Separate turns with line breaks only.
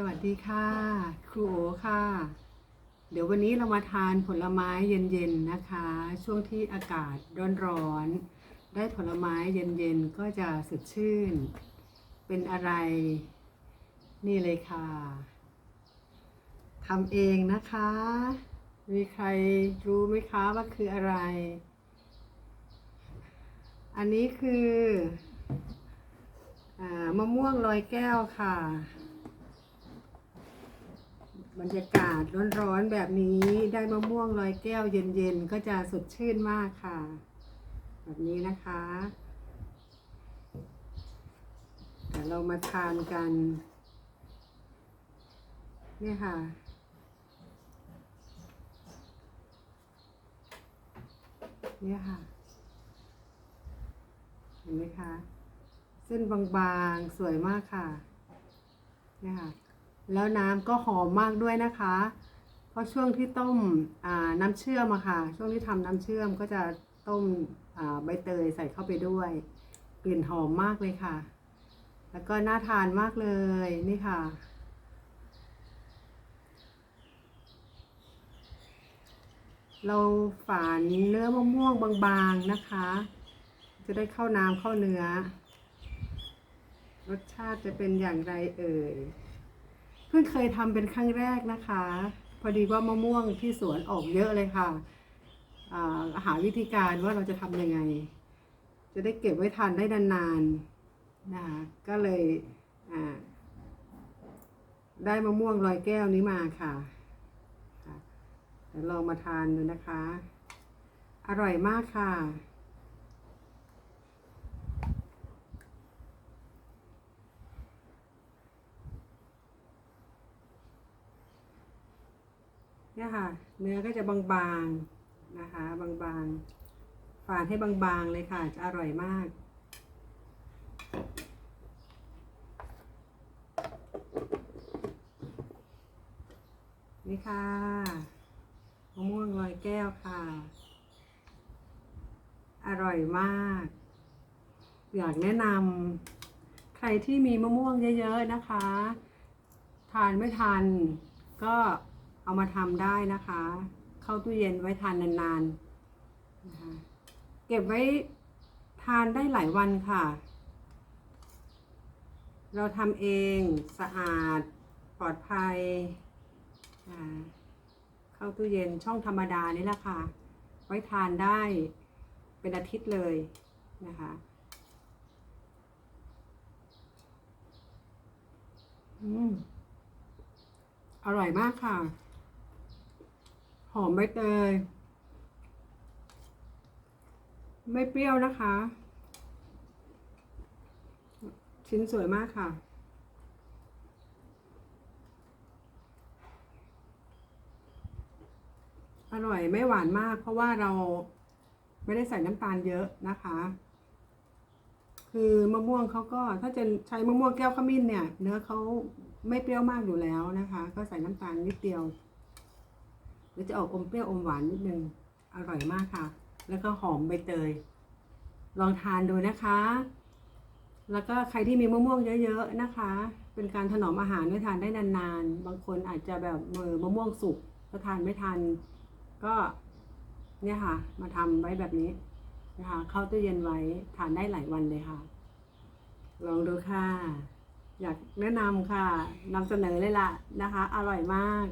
สวัสดีค่ะ ครูโอค่ะ เดี๋ยววันนี้เรามาทานผลไม้เย็นๆนะคะ ช่วงที่อากาศร้อนๆได้ผลไม้เย็นๆก็จะสดชื่น เป็นอะไร นี่เลยค่ะทำเองนะคะ มีใครรู้ไหมคะว่าคืออะไร อันนี้คืออมะม่วงลอยแก้วค่ะ บรรยากาศร้อนๆแบบนี้ได้มะม่วงลอยแก้วเย็นๆ ก็จะสดชื่นมากค่ะ แบบนี้นะคะเดี๋ยวเรามาทานกัน เนี่ยค่ะ เนี่ยค่ะ เห็นไหมคะ เส้นบางๆ สวยมากค่ะ เนี่ยค่ะ แล้วน้ำก็หอมมากด้วยนะคะ เพราะช่วงที่ต้มน้ำเชื่อมอะค่ะ ช่วงที่ทำน้ำเชื่อมก็จะต้มใบเตยใส่เข้าไปด้วยกลิ่นหอมมากเลยค่ะ แล้วก็น่าทานมากเลยนี่ค่ะ เราฝานเนื้อมะม่วงบางๆนะคะ จะได้เข้าน้ำเข้าเนื้อ รสชาติจะเป็นอย่างไรเอ่ย เพิ่งเคยทำเป็นครั้งแรกนะคะ พอดีว่ามะม่วงที่สวนออกเยอะเลยค่ะหาวิธีการว่าเราจะทำยังไง จะได้เก็บไว้ทานได้นานๆนะคะก็เลยได้มะม่วงลอยแก้วนี้มาค่ะเดี๋ยวลองมาทานดูนะคะ อร่อยมากค่ะ เนี่ยค่ะ เนื้อก็จะบางๆนะคะ บางๆฝานให้บางๆเลยค่ะ จะอร่อยมากนี่ค่ะมะม่วงลอยแก้วค่ะ อร่อยมาก อยากแนะนำใครที่มีมะม่วงเยอะ ๆ นะคะ ทานไม่ทันก็ เอามาทำได้นะคะ เข้าตู้เย็นไว้ทานนานๆนะคะเก็บไว้ทานได้หลายวันค่ะ เราทำเองสะอาดปลอดภัย เข้าตู้เย็นช่องธรรมดานี่แหละค่ะ ไว้ทานได้เป็นอาทิตย์เลยนะคะอืมอร่อยมากค่ะ หอมใบเตย ไม่เปรี้ยวนะคะ ชิ้นสวยมากค่ะอร่อยไม่หวานมาก เพราะว่าเราไม่ได้ใส่น้ำตาลเยอะนะคะ คือมะม่วงเขาก็ถ้าจะใช้มะม่วงแก้วขมิ้นเนี่ย เนื้อเขาไม่เปรี้ยวมากอยู่แล้วนะคะ ก็ใส่น้ำตาลนิดเดียว หรือจะออกอมเปรี้ยวอมหวานนิดนึง อร่อยมากค่ะ แล้วก็หอมใบเตย ลองทานดูนะคะ แล้วก็ใครที่มีมะม่วงเยอะๆนะคะ เป็นการถนอมอาหารให้ทานได้นานๆ บางคนอาจจะแบบมือมะม่วงสุกก็ทานไม่ทัน ก็เนี่ยค่ะ มาทำไว้แบบนี้นะคะ เข้าตู้เย็นไว้ทานได้หลายวันเลยค่ะ ลองดูค่ะ อยากแนะนำค่ะนำเสนอเลยล่ะนะคะ อร่อยมาก